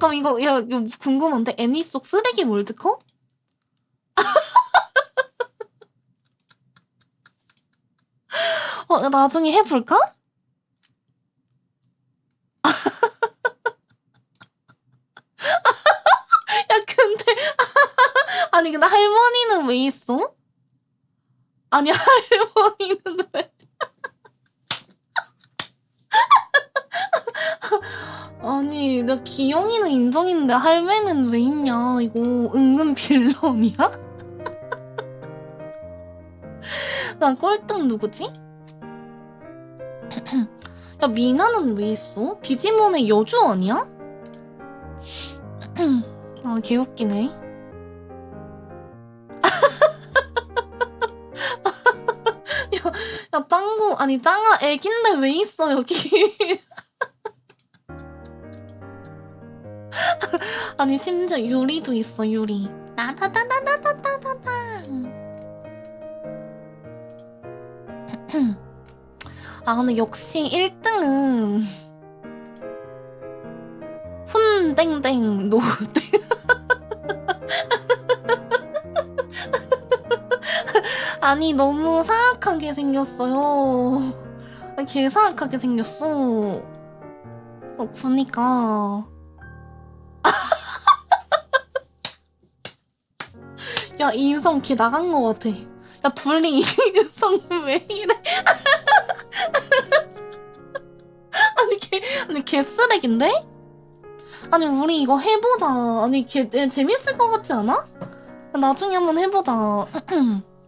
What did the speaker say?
잠깐 이거 야 이거 궁금한데 애니 속 쓰레기 월드컵? 어 나중에 해볼까? 야 근데 아니 근데 할머니는 왜 있어? 아니 할머니는 왜? 아니 나 기영이는 인정인데 할매는 왜 있냐 이거 은근 빌런이야? 나 꼴등 누구지? 야 미나는 왜 있어? 디지몬의 여주 아니야? 아 개웃기네 야, 야 짱구 아니 짱아 애긴데 왜 있어 여기 아니 심지어 유리도 있어 유리. 따다다다다다다다 아 근데 역시 1등은 훈땡땡 노땡. 아니 너무 사악하게 생겼어요. 개 사악하게 생겼어. 어 그니까 야 인성 개 나간 거 같아 야 둘이 인성 왜 이래 아니 개 아니 개 쓰레기인데? 아니 우리 이거 해보자 아니 개 애- 재밌을 것 같지 않아? 나중에 한번 해보자